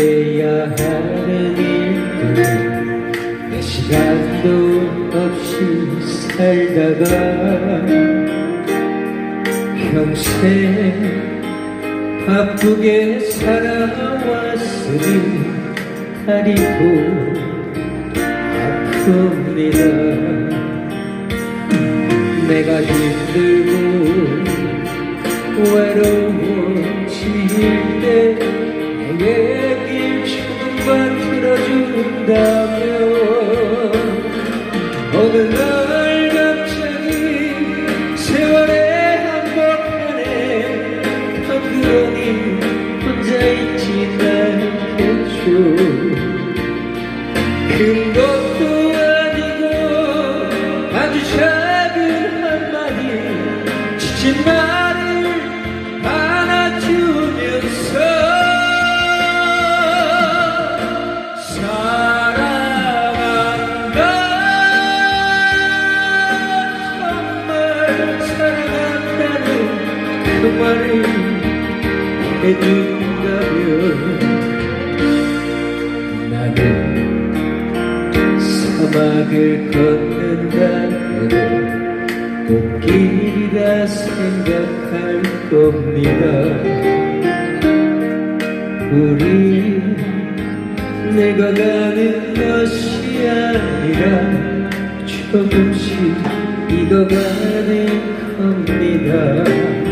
해결해야 하는 일들 몇 시간도 없이 살다가 평생 바쁘게 살아왔으니 다리도 아픕니다 내가 힘들고 외로워 들어준다면 어느 날 갑자기 세월의 한복판에 덩그러니 혼자 있진 않겠죠 우리 내가 가는 것이 아니라 조금씩 익어가는 겁니다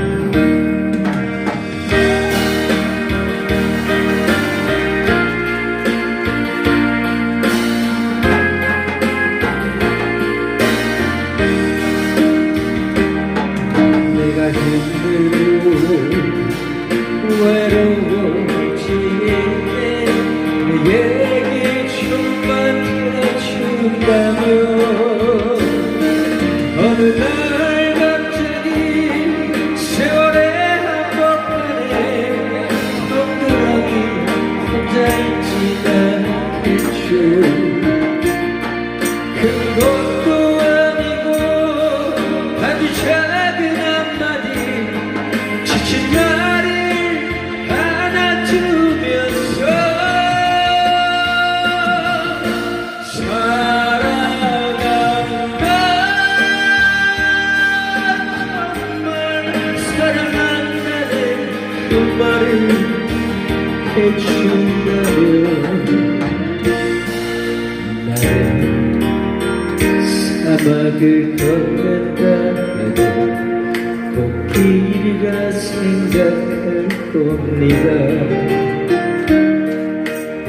겁니다.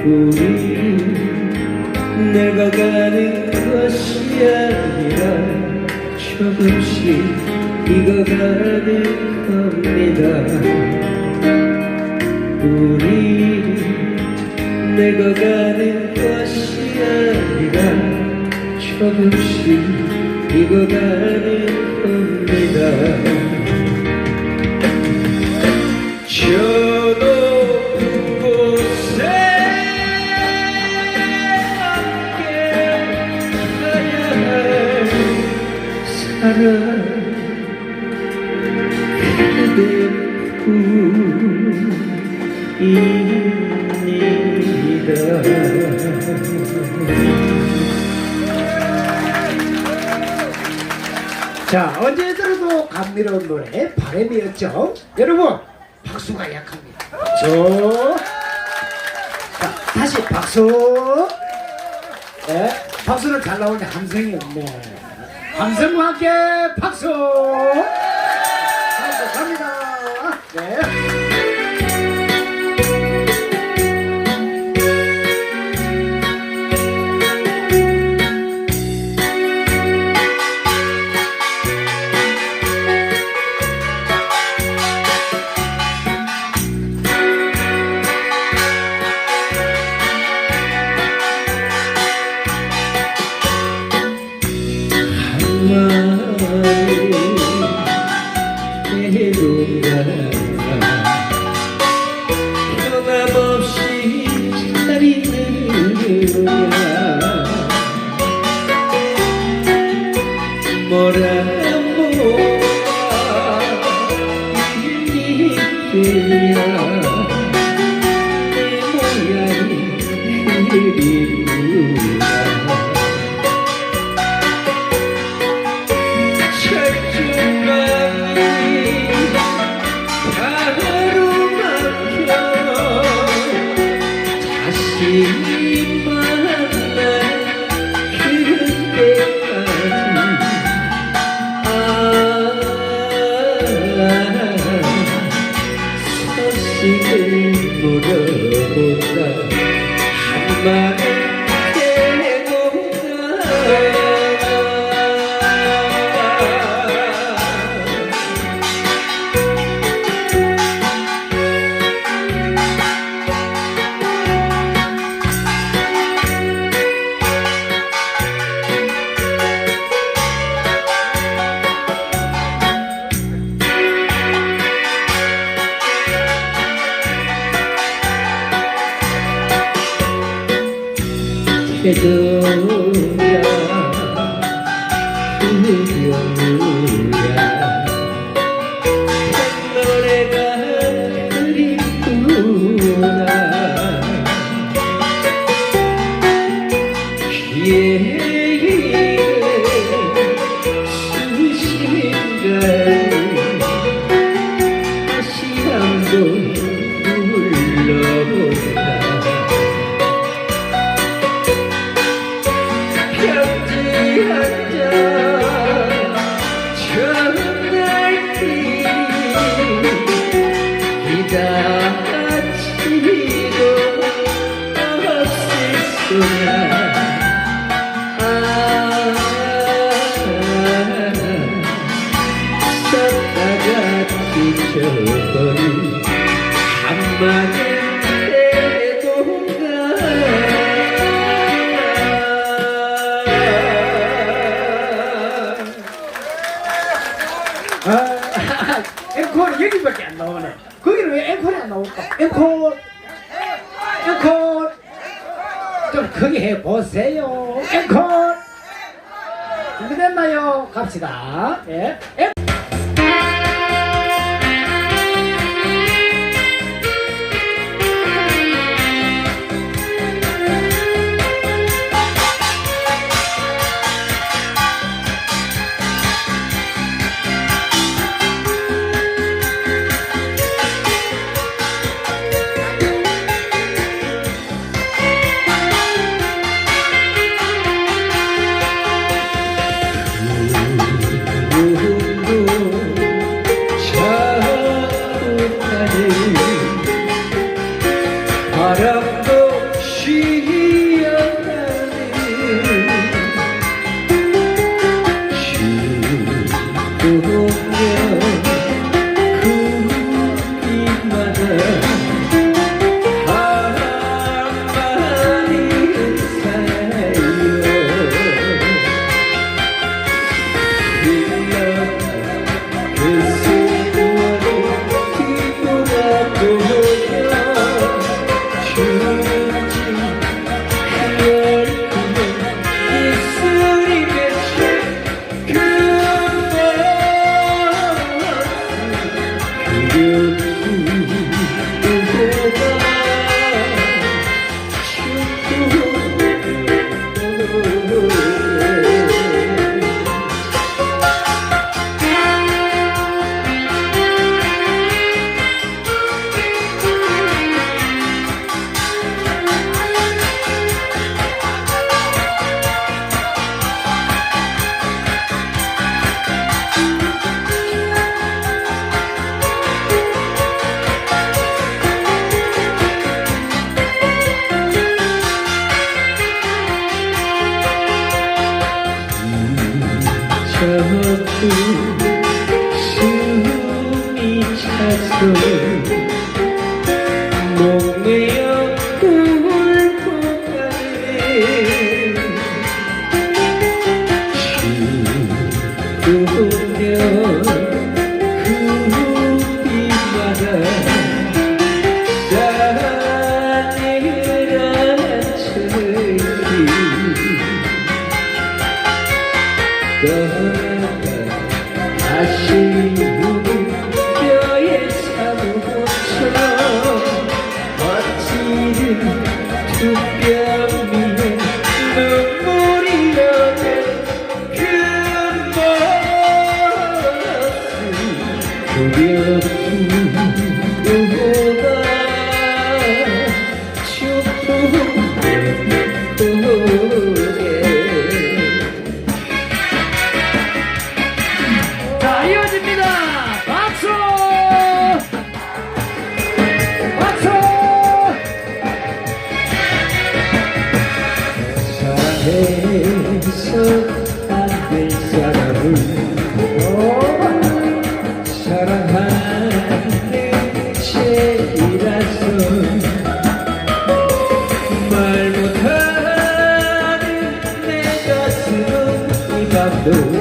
우리 내가 가는 것이 아니라 조금씩 익어가는 겁니다. 우리 내가 가는 것이 아니라 조금씩 익어가는 사랑 자, 언제 들어도 감미로운 노래 바람이었죠. 여러분, 박수가 약합니다. 박수. 자, 다시 박수. 네, 박수는 잘 나오는데 함성이 없네. 함성과 함께 박수. 갑니다. 네. 앵콜이 안 나올까? 앵콜! 앵콜! 좀 크게 해보세요. 앵콜! 준비됐나요? 갑시다. 예. Hare 저도 숨이 그 차서 이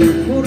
you